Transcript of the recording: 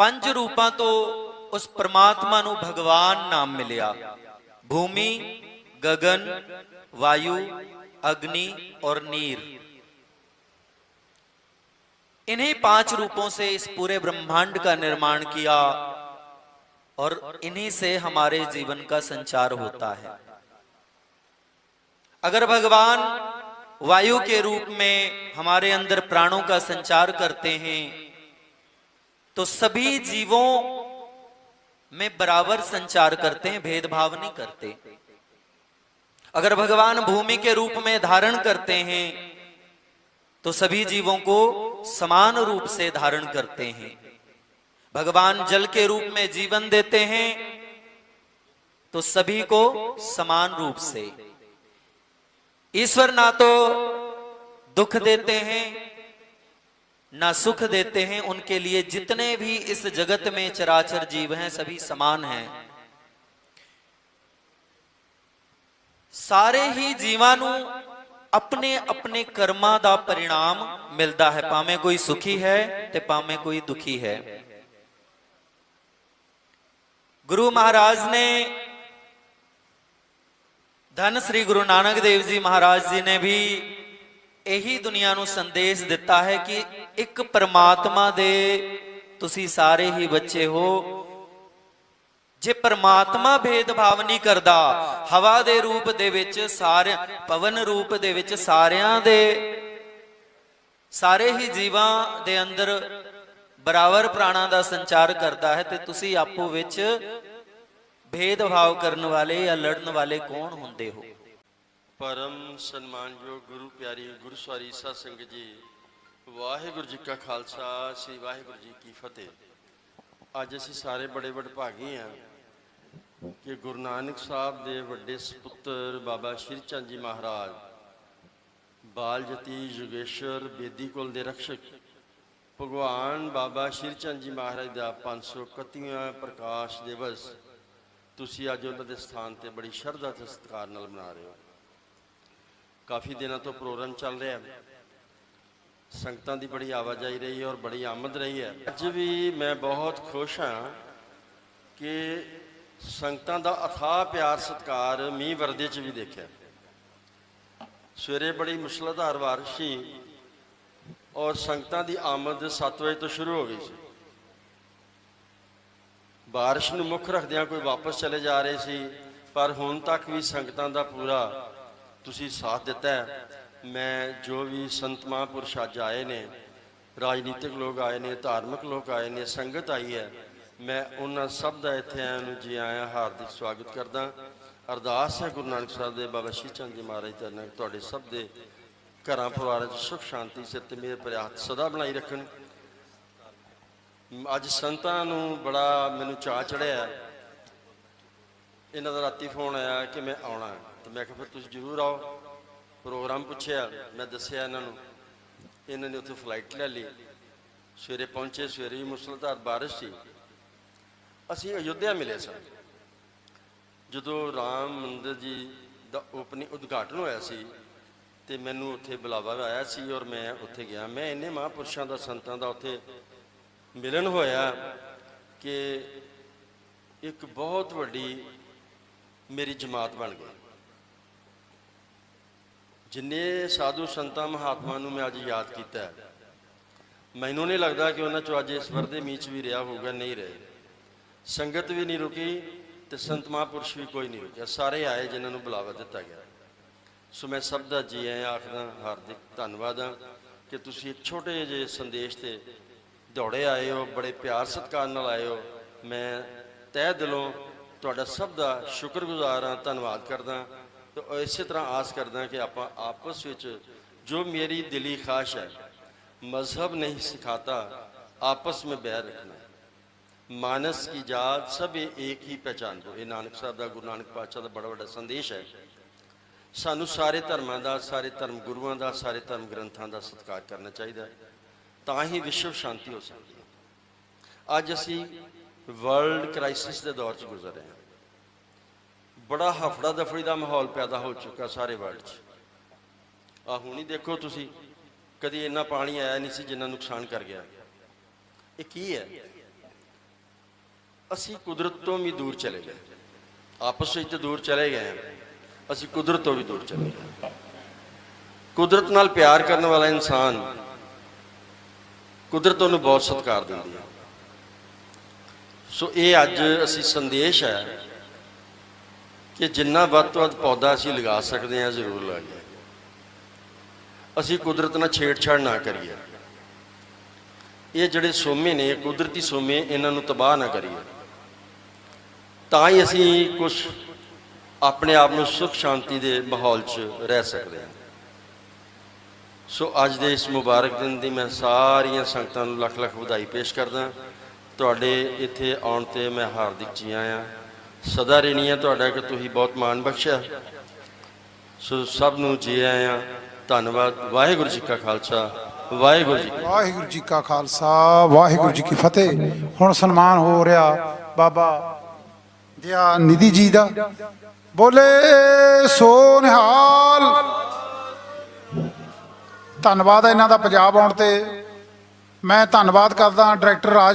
पंच रूपा तो उस परमात्मा भगवान नाम मिलिया भूमि गगन वायु अग्नि और नीर इन्हीं पाँच रूपों से इस पूरे ब्रह्मांड का निर्माण किया और इन्हीं से हमारे जीवन का संचार होता है अगर भगवान वायु के रूप में हमारे अंदर प्राणों का संचार करते हैं तो सभी जीवों में बराबर संचार करते हैं, भेदभाव नहीं करते। अगर भगवान भूमि के रूप में धारण करते हैं तो सभी जीवों को समान रूप से धारण करते हैं। भगवान जल के रूप में जीवन देते हैं तो सभी को समान रूप से। ईश्वर ना तो दुख देते हैं ना सुख देते हैं उनके लिए जितने भी इस जगत में चराचर जीव हैं सभी समान हैं ਸਾਰੇ ਹੀ ਜੀਵਾਂ ਨੂੰ ਆਪਣੇ ਆਪਣੇ ਕਰਮਾਂ ਦਾ ਪਰਿਣਾਮ ਮਿਲਦਾ ਹੈ ਭਾਵੇਂ ਕੋਈ ਸੁਖੀ ਹੈ ਤੇ ਭਾਵੇਂ ਕੋਈ ਦੁਖੀ ਹੈ ਗੁਰੂ ਮਹਾਰਾਜ ਨੇ ਧੰਨ ਸ੍ਰੀ ਗੁਰੂ ਨਾਨਕ ਦੇਵ ਜੀ ਮਹਾਰਾਜ ਜੀ ਨੇ ਵੀ ਇਹੀ ਦੁਨੀਆ ਨੂੰ ਸੰਦੇਸ਼ ਦਿੱਤਾ ਹੈ ਕਿ ਇੱਕ ਪਰਮਾਤਮਾ ਦੇ ਤੁਸੀਂ ਸਾਰੇ ਹੀ ਬੱਚੇ ਹੋ। ਜੇ ਪਰਮਾਤਮਾ ਭੇਦਭਾਵ ਨਹੀਂ ਕਰਦਾ, ਹਵਾ ਦੇ ਰੂਪ ਦੇ ਵਿੱਚ ਸਾਰੇ, ਪਵਨ ਰੂਪ ਦੇ ਵਿੱਚ ਸਾਰਿਆਂ ਦੇ, ਸਾਰੇ ਹੀ ਜੀਵਾਂ ਦੇ ਅੰਦਰ ਬਰਾਬਰ ਪ੍ਰਾਣਾਂ ਦਾ ਸੰਚਾਰ ਕਰਦਾ ਹੈ, ਤੇ ਤੁਸੀਂ ਆਪੋ ਵਿੱਚ ਭੇਦਭਾਵ ਕਰਨ ਵਾਲੇ ਜਾਂ ਲੜਨ ਵਾਲੇ ਕੌਣ ਹੁੰਦੇ ਹੋ? ਪਰਮ ਸਨਮਾਨਯੋਗ ਗੁਰੂ ਪਿਆਰੀ ਗੁਰਸਵਾਰੀ ਸਾਧ ਸੰਗਤ ਜੀ। ਵਾਹਿਗੁਰੂ ਜੀ ਕਾ ਖਾਲਸਾ, ਸ੍ਰੀ ਵਾਹਿਗੁਰੂ ਜੀ ਕੀ ਫਤਿਹ। ਅੱਜ ਅਸੀਂ ਸਾਰੇ ਬੜੇ ਵਡਭਾਗੀ ਹਾਂ ਕਿ ਗੁਰੂ ਨਾਨਕ ਸਾਹਿਬ ਦੇ ਵੱਡੇ ਸੁਪੁੱਤਰ ਬਾਬਾ ਸ਼੍ਰੀ ਚੰਦ ਜੀ ਮਹਾਰਾਜ, ਬਾਲ ਜਤੀ ਯੁਗੇਸ਼ਵਰ ਬੇਦੀ ਕੁਲ ਦੇ ਰਖਸ਼ਕ, ਭਗਵਾਨ ਬਾਬਾ ਸ਼੍ਰੀ ਚੰਦ ਜੀ ਮਹਾਰਾਜ ਦਾ 531ਵਾਂ ਪ੍ਰਕਾਸ਼ ਦਿਵਸ, ਤੁਸੀਂ ਅੱਜ ਉਹਨਾਂ ਦੇ ਸਥਾਨ ਤੇ ਬੜੀ ਸ਼ਰਧਾ ਤੇ ਸਤਿਕਾਰ ਨਾਲ ਮਨਾ ਰਹੇ ਹੋ। ਕਾਫੀ ਦਿਨਾਂ ਤੋਂ ਪ੍ਰੋਗਰਾਮ ਚੱਲ ਰਿਹਾ। ਹੈ ਸੰਗਤਾਂ ਦੀ ਬੜੀ ਆਵਾਜਾਈ ਰਹੀ ਹੈ ਔਰ ਬੜੀ ਆਮਦ ਰਹੀ ਹੈ। ਅੱਜ ਵੀ ਮੈਂ ਬਹੁਤ ਖੁਸ਼ ਹਾਂ ਕਿ ਸੰਗਤਾਂ ਦਾ ਅਥਾਹ ਪਿਆਰ ਸਤਿਕਾਰ ਮੀਂਹ ਵਰਦੇ 'ਚ ਵੀ ਦੇਖਿਆ। ਸਵੇਰੇ ਬੜੀ ਮੁਸਲਧਾਰ ਬਾਰਿਸ਼ ਸੀ ਔਰ ਸੰਗਤਾਂ ਦੀ ਆਮਦ 7 ਵਜੇ ਤੋਂ ਸ਼ੁਰੂ ਹੋ ਗਈ ਸੀ। ਬਾਰਿਸ਼ ਨੂੰ ਮੁੱਖ ਰੱਖਦਿਆਂ ਕੋਈ ਵਾਪਸ ਚਲੇ ਜਾ ਰਹੇ ਸੀ, ਪਰ ਹੁਣ ਤੱਕ ਵੀ ਸੰਗਤਾਂ ਦਾ ਪੂਰਾ ਤੁਸੀਂ ਸਾਥ ਦਿੱਤਾ ਹੈ। ਮੈਂ ਜੋ ਵੀ ਸੰਤ ਮਹਾਂਪੁਰਸ਼ ਅੱਜ ਆਏ ਨੇ, ਰਾਜਨੀਤਿਕ ਲੋਕ ਆਏ ਨੇ, ਧਾਰਮਿਕ ਲੋਕ ਆਏ ਨੇ, ਸੰਗਤ ਆਈ ਹੈ, ਮੈਂ ਉਹਨਾਂ ਸਭ ਦਾ ਇੱਥੇ ਆਇਆਂ ਨੂੰ ਜੀ ਆਇਆਂ ਹਾਰਦਿਕ ਸਵਾਗਤ ਕਰਦਾ ਅਰਦਾਸ ਹੈ ਗੁਰੂ ਨਾਨਕ ਸਾਹਿਬ ਦੇ, ਬਾਬਾ ਸ਼੍ਰੀ ਚੰਦ ਜੀ ਮਹਾਰਾਜ ਤੇ ਨਾਲ ਤੁਹਾਡੇ ਸਭ ਦੇ ਘਰਾਂ ਪਰਿਵਾਰਾਂ 'ਚ ਸੁਖ, ਸ਼ਾਂਤੀ ਸਿਰ ਤੇ ਮੇਰ ਭਰਿਆ ਸਦਾ ਬਣਾਈ ਰੱਖਣ। ਅੱਜ ਸੰਤਾਂ ਨੂੰ ਬੜਾ ਮੈਨੂੰ ਚਾਅ ਚੜਿਆ ਇਹਨਾਂ ਦਾ ਰਾਤੀ ਫੋਨ ਆਇਆ ਕਿ ਮੈਂ ਆਉਣਾ ਹੈ। ਤੇ ਮੈਂ ਕਿਹਾ ਫਿਰ ਤੁਸੀਂ ਜ਼ਰੂਰ ਆਓ। ਪ੍ਰੋਗਰਾਮ ਪੁੱਛਿਆ, ਮੈਂ ਦੱਸਿਆ ਇਹਨਾਂ ਨੂੰ। ਇਹਨਾਂ ਨੇ ਉੱਥੇ ਫਲਾਈਟ ਲੈ ਲਈ। ਸਵੇਰੇ ਪਹੁੰਚੇ, ਸਵੇਰੇ ਹੀ ਮੁਸਲਧਾਰ ਬਾਰਿਸ਼ ਸੀ। ਅਸੀਂ ਅਯੁੱਧਿਆ ਮਿਲੇ ਸਨ ਜਦੋਂ ਰਾਮ ਮੰਦਰ ਜੀ ਦਾ ਓਪਨਿੰਗ ਉਦਘਾਟਨ ਹੋਇਆ ਸੀ ਤੇ ਮੈਨੂੰ ਉੱਥੇ ਬੁਲਾਵਾ ਆਇਆ ਸੀ ਔਰ ਮੈਂ ਉੱਥੇ ਗਿਆ। ਮੈਂ ਇੰਨੇ ਮਹਾਂਪੁਰਸ਼ਾਂ ਦਾ, ਸੰਤਾਂ ਦਾ ਉੱਥੇ ਮਿਲਣ ਹੋਇਆ ਕਿ ਇੱਕ ਬਹੁਤ ਵੱਡੀ ਮੇਰੀ ਜਮਾਤ ਬਣ ਗਈ। ਜਿੰਨੇ ਸਾਧੂ ਸੰਤਾਂ ਮਹਾਤਮਾ ਨੂੰ ਮੈਂ ਅੱਜ ਯਾਦ ਕੀਤਾ ਮੈਨੂੰ ਨਹੀਂ ਲੱਗਦਾ ਕਿ ਉਹਨਾਂ ਚੋਂ ਅੱਜ ਇਸ ਵਰਦੇ ਮੀਚ ਵੀ ਰਿਹਾ ਹੋਊਗਾ, ਨਹੀਂ ਰਹੇ। ਸੰਗਤ ਵੀ ਨਹੀਂ ਰੁਕੀ ਤੇ ਸੰਤ ਮਹਾਂਪੁਰਸ਼ ਵੀ ਕੋਈ ਨਹੀਂ ਰੁਕਿਆ। ਸਾਰੇ ਆਏ ਜਿਨ੍ਹਾਂ ਨੂੰ ਬੁਲਾਵਾ ਦਿੱਤਾ ਗਿਆ। ਸੋ ਮੈਂ ਸਭ ਦਾ ਜੀ ਆਇਆਂ ਆਖਦਾ, ਹਾਰਦਿਕ ਧੰਨਵਾਦ ਹਾਂ ਕਿ ਤੁਸੀਂ ਇੱਕ ਛੋਟੇ ਜਿਹੇ ਸੰਦੇਸ਼ ਤੇ ਦੌੜੇ ਆਏ ਹੋ, ਬੜੇ ਪਿਆਰ ਸਤਿਕਾਰ ਨਾਲ ਆਏ ਹੋ। ਮੈਂ ਤਹਿ ਦਿਲੋਂ ਤੁਹਾਡਾ ਸਭ ਦਾ ਸ਼ੁਕਰਗੁਜ਼ਾਰ ਹਾਂ, ਧੰਨਵਾਦ ਕਰਦਾ ਤੇ ਇਸੇ ਤਰ੍ਹਾਂ ਆਸ ਕਰਦਾ ਕਿ ਆਪਾਂ ਆਪਸ ਵਿੱਚ ਜੋ ਮੇਰੀ ਦਿਲੀ ਖਾਸ਼ ਹੈ, ਮਜ਼ਹਬ ਨਹੀਂ ਸਿਖਾਤਾ, ਆਪਸ ਵਿੱਚ ਬੈਰ ਰੱਖਣਾ ਮਾਨਸ ਕੀ ਜਾਤ ਸਭ ਇੱਕ ਹੀ ਪਛਾਣ ਦੋ ਇਹ ਨਾਨਕ ਸਾਹਿਬ ਦਾ, ਗੁਰੂ ਨਾਨਕ ਪਾਤਸ਼ਾਹ ਦਾ ਬੜਾ ਵੱਡਾ ਸੰਦੇਸ਼ ਹੈ। ਸਾਨੂੰ ਸਾਰੇ ਧਰਮਾਂ ਦਾ, ਸਾਰੇ ਧਰਮ ਗੁਰੂਆਂ ਦਾ, ਸਾਰੇ ਧਰਮ ਗ੍ਰੰਥਾਂ ਦਾ ਸਤਿਕਾਰ ਕਰਨਾ ਚਾਹੀਦਾ ਤਾਂ ਹੀ ਵਿਸ਼ਵ ਸ਼ਾਂਤੀ ਹੋ ਸਕਦੀ ਹੈ। ਅੱਜ ਅਸੀਂ ਵਰਲਡ ਕ੍ਰਾਈਸਿਸ ਦੇ ਦੌਰ 'ਚ ਗੁਜ਼ਰ ਰਹੇ। ਹਾਂ ਬੜਾ ਹਫੜਾ ਦਫੜੀ ਦਾ ਮਾਹੌਲ ਪੈਦਾ ਹੋ ਚੁੱਕਾ ਸਾਰੇ ਵਰਲਡ 'ਚ। ਆ ਹੁਣੀ ਦੇਖੋ ਤੁਸੀਂ, ਕਦੀ ਇੰਨਾ ਪਾਣੀ ਆਇਆ ਨਹੀਂ ਸੀ ਜਿੰਨਾ ਨੁਕਸਾਨ ਕਰ ਗਿਆ। ਇਹ ਕੀ ਹੈ? ਅਸੀਂ ਕੁਦਰਤ ਤੋਂ ਵੀ ਦੂਰ ਚਲੇ ਗਏ। ਆਪਸ ਵਿੱਚ ਦੂਰ ਚਲੇ ਗਏ ਹਾਂ। ਅਸੀਂ ਕੁਦਰਤ ਤੋਂ ਵੀ ਦੂਰ ਚਲੇ ਗਏ ਕੁਦਰਤ ਨਾਲ ਪਿਆਰ ਕਰਨ ਵਾਲਾ ਇਨਸਾਨ ਕੁਦਰਤ ਉਹਨੂੰ ਬਹੁਤ ਸਤਿਕਾਰ ਦਿੰਦੀ ਹੈ। ਸੋ ਇਹ ਅੱਜ ਅਸੀਂ ਸੰਦੇਸ਼ ਹੈ ਕਿ ਜਿੰਨਾ ਵੱਧ ਤੋਂ ਵੱਧ ਪੌਦਾ ਅਸੀਂ ਲਗਾ ਸਕਦੇ ਹਾਂ, ਜ਼ਰੂਰ ਲਾਈਏ। ਅਸੀਂ ਕੁਦਰਤ ਨਾਲ ਛੇੜਛਾੜ ਨਾ ਕਰੀਏ। ਇਹ ਜਿਹੜੇ ਸੋਮੇ ਨੇ, ਕੁਦਰਤੀ ਸੋਮੇ, ਇਹਨਾਂ ਨੂੰ ਤਬਾਹ ਨਾ ਕਰੀਏ। ਤਾਂ ਹੀ ਅਸੀਂ ਕੁਝ ਆਪਣੇ ਆਪ ਨੂੰ ਸੁਖ ਸ਼ਾਂਤੀ ਦੇ ਮਾਹੌਲ 'ਚ ਰਹਿ ਸਕਦੇ ਹਾਂ। ਸੋ ਅੱਜ ਦੇ ਇਸ ਮੁਬਾਰਕ ਦਿਨ ਦੀ ਮੈਂ ਸਾਰੀਆਂ ਸੰਗਤਾਂ ਨੂੰ ਲੱਖ ਲੱਖ ਵਧਾਈ ਪੇਸ਼ ਕਰਦਾ ਤੁਹਾਡੇ ਇੱਥੇ ਆਉਣ ਤੇ ਮੈਂ ਹਾਰਦਿਕ ਜੀ ਆਇਆਂ। ਸਦਾ ਰਹਿਣੀ ਹੈ ਤੁਹਾਡਾ ਕਿ ਤੁਸੀਂ ਬਹੁਤ ਮਾਣ ਬਖਸ਼ਿਆ। ਸੋ ਸਭ ਨੂੰ ਜੀ ਆਇਆ। ਧੰਨਵਾਦ। ਵਾਹਿਗੁਰੂ ਜੀ ਕਾ ਖਾਲਸਾ। ਵਾਹਿਗੁਰੂ ਜੀ ਵਾਹਿਗੁਰੂ ਜੀ ਕਾ ਖਾਲਸਾ। ਵਾਹਿਗੁਰੂ ਜੀ ਕੀ ਫਤਿਹ। ਹੁਣ ਸਨਮਾਨ ਹੋ ਰਿਹਾ ਬਾਬਾ ਦਿਆ ਨਿਧੀ ਜੀ ਦਾ। ਬੋਲੇ ਸੋ ਨਿਹਾਲ ਧੰਨਵਾਦ ਇਹਨਾਂ ਦਾ ਪੰਜਾਬ ਆਉਣ ਤੇ। ਮੈਂ ਧੰਨਵਾਦ ਕਰਦਾ ਡਾਇਰੈਕਟਰ ਰਾਜ